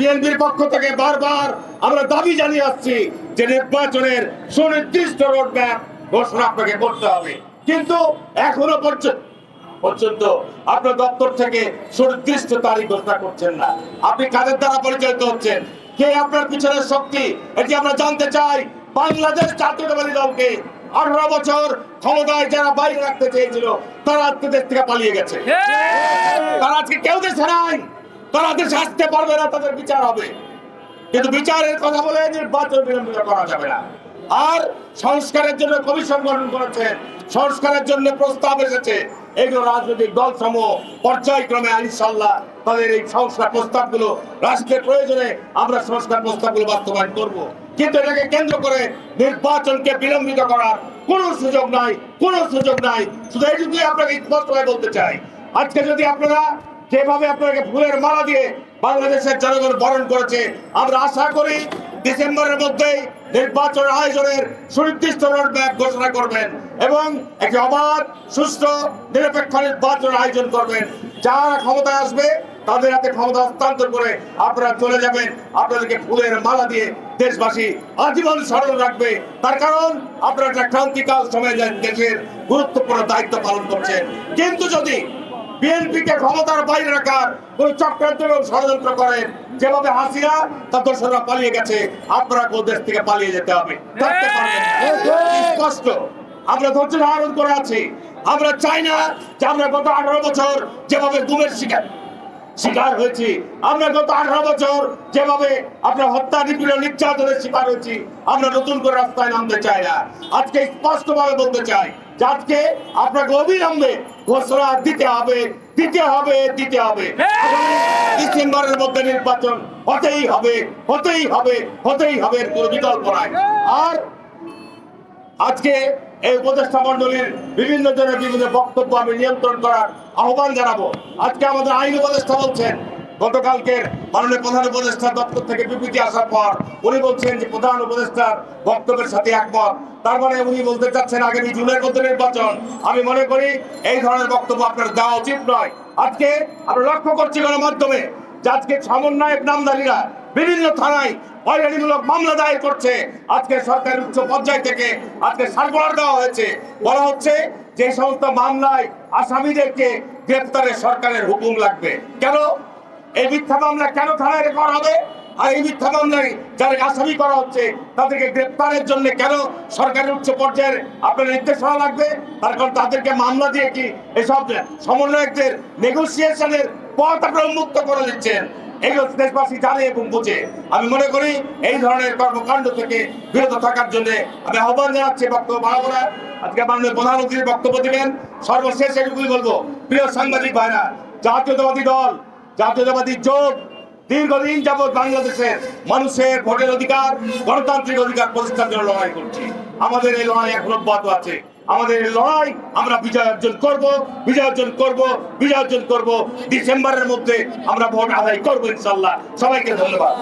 বিএনপির পক্ষ থেকে বারবার আমরা দাবি জানিয়ে আসছি যে নির্বাচনের সুনির্দিষ্ট রোডম্যাপ ঘোষণা আপনাকে করতে হবে। কিন্তু এখনও পর্যন্ত পর্যন্ত আপনার দপ্তর থেকে সুনির্দিষ্ট তারিখ ঘোষণা করছেন না। আপনি কাদের দ্বারা পরিচালিত হচ্ছেন? কে আপনার পিছনের শক্তি? এটি আমরা জানতে চাই। বাংলাদেশ জাতীয়তাবাদী দলকে আঠারো বছর ক্ষমতায় যারা বাইরে রাখতে চেয়েছিল তারা আজকে দেশ থেকে পালিয়ে গেছে। তারা আজকে কেউ দেশে নাই। তারা দেশে আসতে পারবে না, তাদের বিচার হবে। কিন্তু বিচারের কথা বলে নির্বাচন বিলম্বিত করা যাবে না। আর সংস্কারের জন্য কমিশন গঠন করেছেন সংস্কারের জন্য প্রস্তাব এসেছে। এগুলো রাজনৈতিক দল সমূহ পর্যায়ক্রমে ইনশাল্লাহ তাদের এই সংস্কার প্রস্তাবগুলো, রাষ্ট্রের প্রয়োজনে আমরা সংস্কার প্রস্তাবগুলো বাস্তবায়ন করব। কিন্তু এটাকে কেন্দ্র করে নির্বাচনকে বিলম্বিত করার কোনো সুযোগ নাই, কোনো সুযোগ নাই। শুধু এইটুকুই আপনাকে স্পষ্টভাবে বলতে চাই। আজকে যদি আপনারা যেভাবে আপনাকে ফুলের মালা দিয়ে বাংলাদেশের জনগণ বরণ করেছে, আমরা আশা করি ডিসেম্বরের মধ্যেই নির্বাচন আয়োজনের সুনির্দিষ্ট রোডম্যাপ ঘোষণা করবেন এবং একটি অবাধ সুস্থ নিরপেক্ষ নির্বাচন আয়োজন করবেন। যারা ক্ষমতায় আসবে, তাদের হাতে ক্ষমতা হস্তান্তর করে আপনারা চলে যাবেন। আপনাদেরকে ফুলের মালা দিয়ে দেশবাসী আজীবন স্মরণ রাখবে। তার কারণ, আপনারা একটা ক্রান্তিকাল সময় দেশের গুরুত্বপূর্ণ দায়িত্ব পালন করছেন। কিন্তু যদি বিএনপিকে ক্ষমতার বাইরে রাখার কোন চক্রান্ত ষড়যন্ত্র করেন। যেভাবে হাসিনা, তার দর্শকরা পালিয়ে গেছে। আপনারা কোন দেশ থেকে পালিয়ে যেতে হবে? থাকতে স্পষ্ট। আমরা ধৈর্য ধারণ করে আছি। আমরা চাই না যে আমরা গত আঠারো বছর যেভাবে গুমের শিকার শিকার হয়েছি। আমরা গত আঠারো বছর যেভাবে আমরা হত্যা নিপীড়ন নির্যাতনের শিকার হয়েছি আমরা নতুন করে রাস্তায় নামতে চাই না। আজকে স্পষ্ট ভাবে বলতে চাই যে আজকে আপনাকে অবিলম্বে ঘোষণা দিতে হবে দিতে হবে দিতে হবে। ডিসেম্বরের মধ্যে নির্বাচন হতেই হবে হতেই হবে হতেই হবে কোনো বিকল্প নাই। আর আজকে এই উপদেষ্টা মন্ডলীর বিভিন্ন জনের বিভিন্ন বক্তব্য আমি নিয়ন্ত্রণ করার আহ্বান জানাব। আজকে আমাদের আইন উপদেষ্টা বলছেন, গতকালকের মাননীয় প্রধান উপদেষ্টার দপ্তর থেকে বিবৃতি আসার পর উনি বলছেন যে প্রধান উপদেষ্টার বক্তব্যের সাথে একমত। তার মানে উনি বলতে চাচ্ছেন আগামী জুনের মধ্যে নির্বাচন। আমি মনে করি এই ধরনের বক্তব্য আপনার দেওয়া উচিত নয়। আজকে আমরা লক্ষ্য করছি গণমাধ্যমে যে আজকে সমন্বয়ক নামদারিরা বিভিন্ন থানায় হয়রানিমূলক মামলা দায়ের করছে। আজকে সরকারের উচ্চ পর্যায় থেকে আজকে সার্কুলার দেওয়া হয়েছে। বলা হচ্ছে, যে সমস্ত মামলায় আসামিদেরকে গ্রেপ্তারের সরকারের হুকুম লাগবে। কেন? এই মিথ্যা মামলা কেন থানায় রেকর্ড হবে? আর এই মিথ্যা মামলায় যারা আসামি করা হচ্ছে, তাদেরকে গ্রেপ্তারের জন্য কেন সরকারের উচ্চ পর্যায়ের আপনার নির্দেশনা লাগবে? তার কারণ তাদেরকে মামলা দিয়ে কি এসব সমন্বয়কদের নেগোসিয়েশনের পথ আপনারা উন্মুক্ত করে দিচ্ছেন? এগুলো দেশবাসী জানে এবং বুঝে। আমি মনে করি এই ধরনের কর্মকাণ্ড থেকে বিরত থাকার জন্য আমি আহ্বান জানাচ্ছি বক্তব্য আজকে মাননীয় প্রধানমন্ত্রী বক্তব্য দিবেন। সর্বশেষ এটুকুই বলব, প্রিয় সাংবাদিক ভাইরা জাতীয়তাবাদী দল, জাতীয়তাবাদী জোট দীর্ঘদিন যাবৎ বাংলাদেশের মানুষের ভোটের অধিকার, গণতান্ত্রিক অধিকার প্রতিষ্ঠার জন্য লড়াই করছি। আমাদের এই লড়াই এখন অব্যাহত আছে। আমাদের লড়াই আমরা বিজয় অর্জন করব, বিজয় অর্জন করব, বিজয় অর্জন করব। ডিসেম্বরের মধ্যে আমরা ভোট আদায় করব ইনশাল্লাহ সবাইকে ধন্যবাদ।